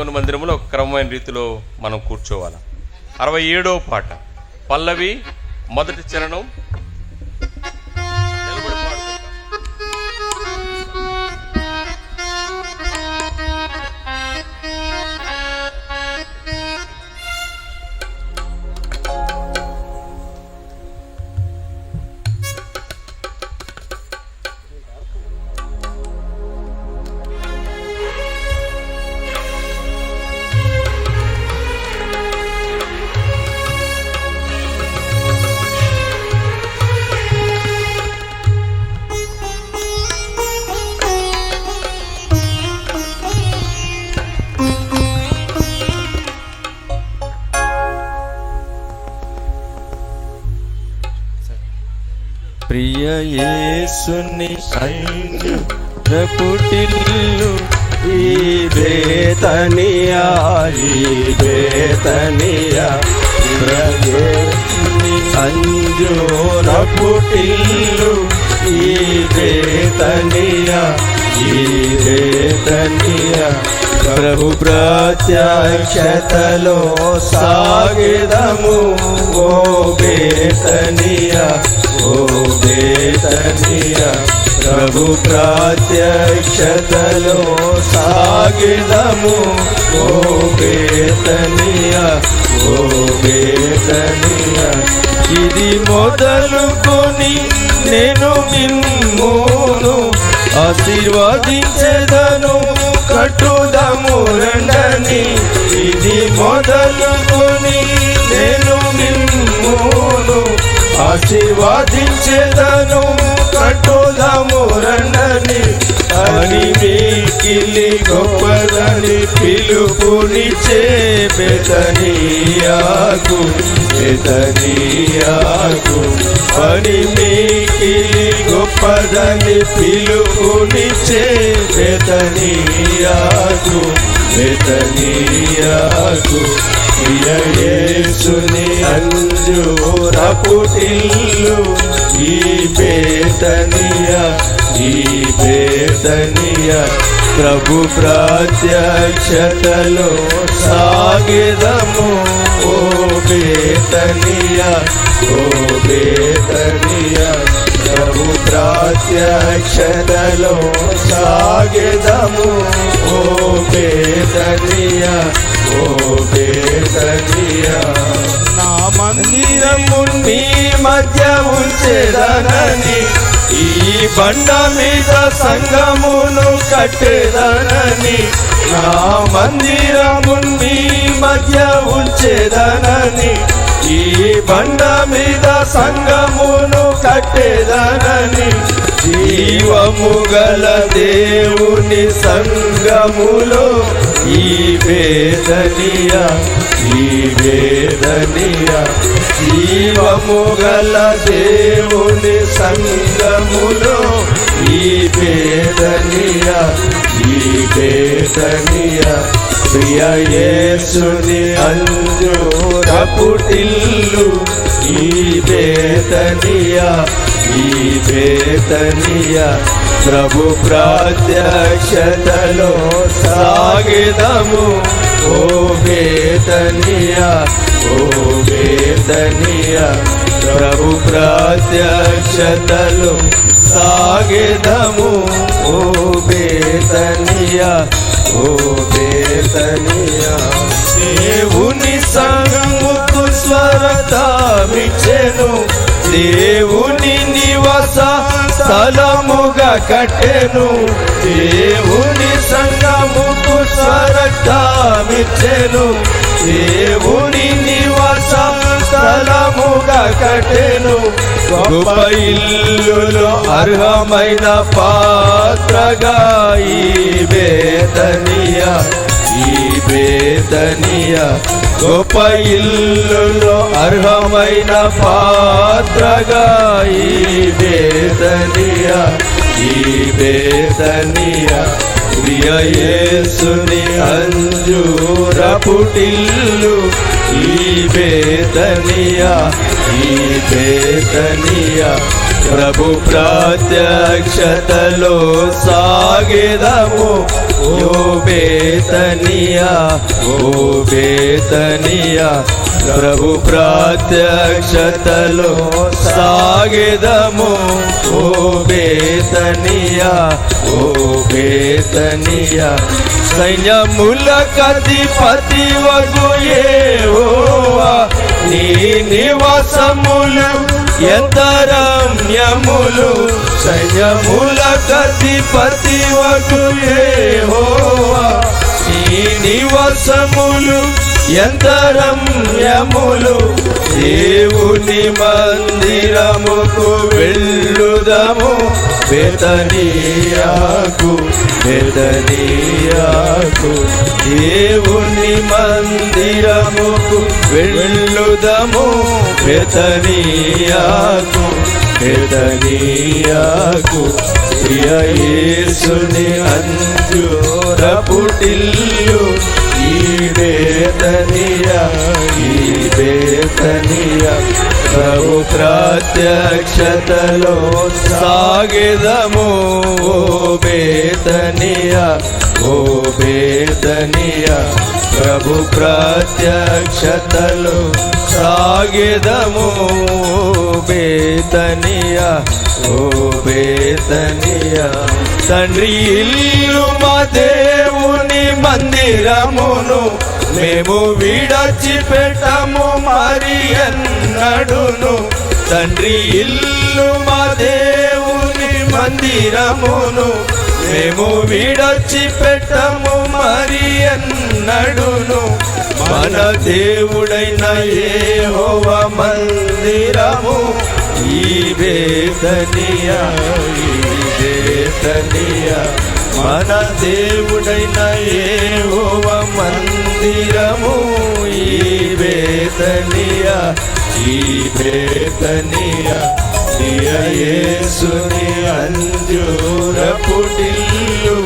దేవుని మందిరంలో ఒక క్రమమైన రీతిలో మనం కూర్చోవాలి? అరవై ఏడవ పాట. పల్లవి మొదటి చరణం యేసుని పుటిల్లు ఈ బేతనియా ఈ బేతనియా ప్రవేశని అంజోర పుటిల్లు ఈ బేతనియా ఈ బేతనియా ప్రభు ప్రత్యక్షతలో సాగిదము. ఓ బేతనియా ఓ బేతనియా ప్రభు ప్రత్యక్షతలో సాగిదము ఓ బేతనియా ఓ బేతనియా ఇది మొదలుకొని నేను మిమ్మును ఆశీర్వదించెదను. కట్టుదము రండని ఇది మొదలుకొని నేను ఆశీర్వాదించేదను కట్టుదము రండని అని మీకిలి గొప్పదని పిలుపునిచ్చే బెతనీయాకు బెతనీయాకు అని మీకిలి గొప్పదని పిలుపునిచ్చే బెతనీయాకు బెతనీయాకు ప్రియయేసుని అంజూర పుటిల్లు ఈ బేతనియా ఈ బేతనియా ప్రభు ప్రాత్యక్షతలో సాగిదము. ఓ బేతనియా ఓ బేతనియా ప్రభు ప్రత్యక్షతలో సాగిదము. ఓ బేతనియా ఓ బేతనియా నా మందిరం నీ మధ్య ఉంచేదనని ఈ బండ మీద సంగమును కట్టేదనని నా మందిరం నీ మధ్య ఉంచేదనని ఈ బండ మీద సంగమును కట్టేదనని జీవము గల దేవుని సంగములో ఈ వేదనియా ఈ వేదనియా జీవము గల దేవుని సంగములో ఈ వేదనియా ఈ వేదనియా. ప్రియ యేసుని అంజో పుటిల్లు ఈ బేతనియా ఈ బేతనియా ప్రభు ప్రాత్యక్షతలో సాగిదము. ఓ బేతనియా ఓ బేతనియా ప్రభు ప్రాత్యక్షతలో సాగిదము. ఓ బేతనియా ఓ బేతనియా దేవుని సంగముకు స్వరతామిచ్చెను. దేవుని నివాస స్థలముగా కట్టెను. దేవుని సంగముకు స్వరతామిచ్చెను. దేవుని నివాస స్థలముగా కట్టెను. గొప్ప ఇల్లులో అర్హమైన పాత్రగా ఈ వేదనియా ఈ వేదనియా గొప్ప ఇల్లులో అర్హమైన పాత్రగా ఈ వేదనియా ఈ వేదనియా ప్రియయేసుని అంజూర పుటిల్లు ఈ వేదనియా ఈ వేదనియా ప్రభు ప్రత్యక్షతలో సాగిదము ఓ ఓ బేతనియా ఓ బేతనియా ప్రభు ప్రత్యక్షతలో సాగెదము. ఓ బేతనియా ఓ బేతనియా సైన్యముల కధిపతి వగు యెహోవా నీ నివాసములు ఎంత రమ్యములు సైన్యముల కధిపతి వగు యెహోవా నీ నివాసములు ఎంత రమ్యములు. దేవుని మందిరముకు వెళ్ళుదము వేదనీయాకు వేదనీయాకు దేవుని మందిరముకు వెళ్ళుదము వేదనీయాకు బెతనీయాకు ప్రియ యేసుని అంజూర పుటిల్లు. ఈ వేదనియ ఈ వేదనియ ప్రభు ప్రత్యక్షతలో సాగిదము ఓ బేతనియ ఓ బేతనియ. ప్రభు ప్రత్యక్షతలో సాగిదము ఓ బేతనియ ఓ బేతనియ. తండ్రి ఇల్లు మా దేవుని మందిరమును మేము విడచి పెట్టము మరి ఎన్నడును. తండ్రి ఇల్లు మా దేవుని మందిరమును. మేము విడచి పెట్టము మరి ఎన్నడును. మన దేవుడైన ఏహోవ మందిరము ఈ వేదనియ ఈ మన దేవుడైన ఏహోవ మందిరము ఈ వేదనియ ఈ వేదనియ యేసుని అంజూర పుటిల్లు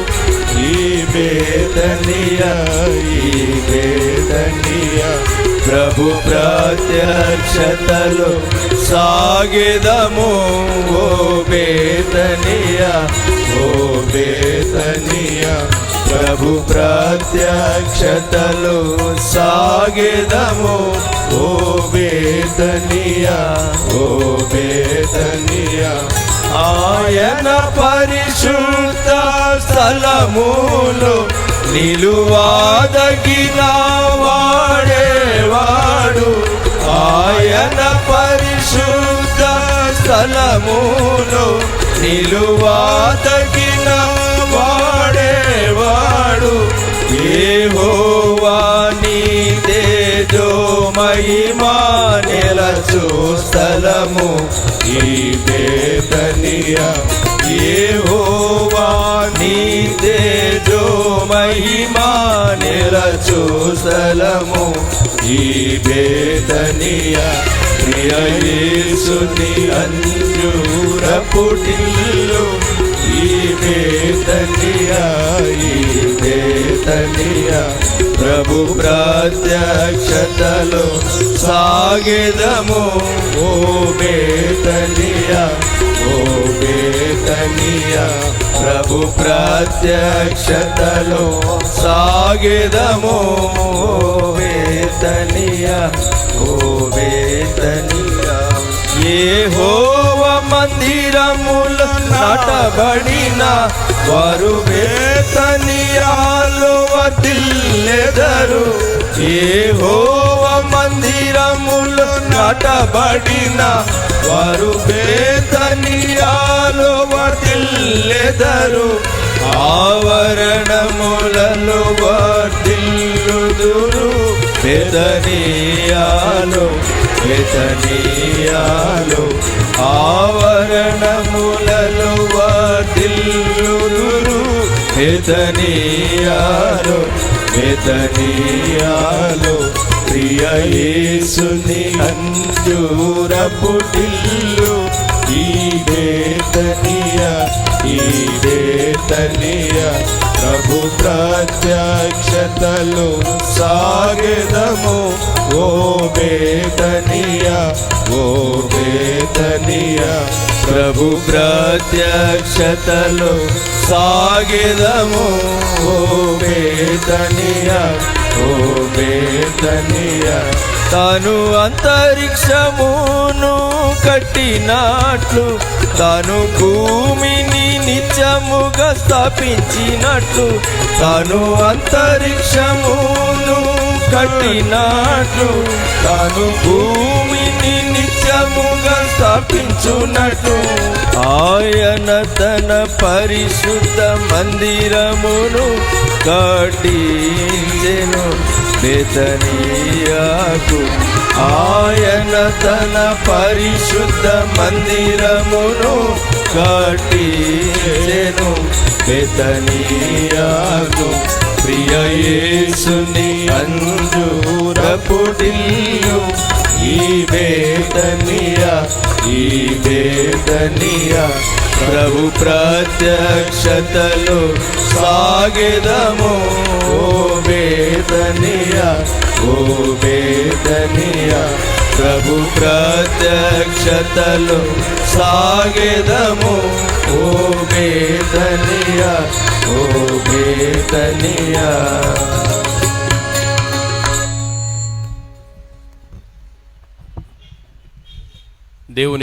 ఈ వేదనియ ఈ వేదనియ ప్రభు ప్రత్యక్షతలు సాగిదము ఓ వేదనియ ఓ వేదనియ ప్రభు ప్రత్యక్షతలు సాగిదము. ఓ వేదనియ ఓ వేదనియ ఆయన పరిశుద్ధ స్థలములు నిలువాదగిన వాడేవాడు. ఆయన పరిశుద్ధ స్థలములు నిలువాదగిన వాడే ఏహోవాని మహిమా నెలచు స్థలము. ఈ వేదనియ ఏహోవాని మహిమా నెలచు స్థలము. ఈ వేదనియ ప్రియ యేసుని అంజూర పుటిల్లు ఈ వేదనియ ప్రభు ప్రత్యక్షతలో సాగెదము. ఓ బేతనియా ఓ బేతనియా ప్రభు ప్రత్యక్షతలో సాగెదము. ఓ బేతనియా ఓ బేతనియా ఏ యెహోవ మందిరముల నాటబడిన వారు వేతనియాలు వర్తిల్లెదరు యెహోవ మందిరముల నాటబడిన వారు వేతనియాలు వర్తిల్లెదరు ఆవరణములలో వర్తిల్లుదురు బెతనీయాలు బెతనీయాలు ఆవరణములలో వర్తిల్లుదురు బెతనీయాలు బెతనీయాలు ప్రియ యేసుని అంజూర పుటిల్లు ఈ బేతనియ ఈ బేతనియ ప్రభు ప్రత్యక్షతలు సాగదము. ఓ బేతనియ ఓ బేతనియ ప్రభు ప్రత్యక్షతలు సాగదము. ఓ బేతనియ ఓ బేతనియ తాను అంతరిక్షమును కట్టినట్లు తాను భూమిని నిత్యముగా స్థాపించినట్లు తాను అంతరిక్షమును కట్టినట్లు. తాను భూమిని నిత్యముగా స్థాపించున్నట్లు ఆయన తన పరిశుద్ధ మందిరమును కట్టించెను. బేతనీయాకు ఆయన తన పరిశుద్ధ మందిరమును కట్టించెను. బేతనీయాకు ప్రియ యేసుని అంజూరపుడిల్లు ఈ వేదనియ ఈ వేదనియ ప్రభు ప్రత్యక్షతలు సాగెదము. ఓ వేదనియ ఓ వేదనియ ప్రభు ప్రత్యక్షతలు సాగెదము. ఓ వేదనియ ఓ వేదనియా. దేవుని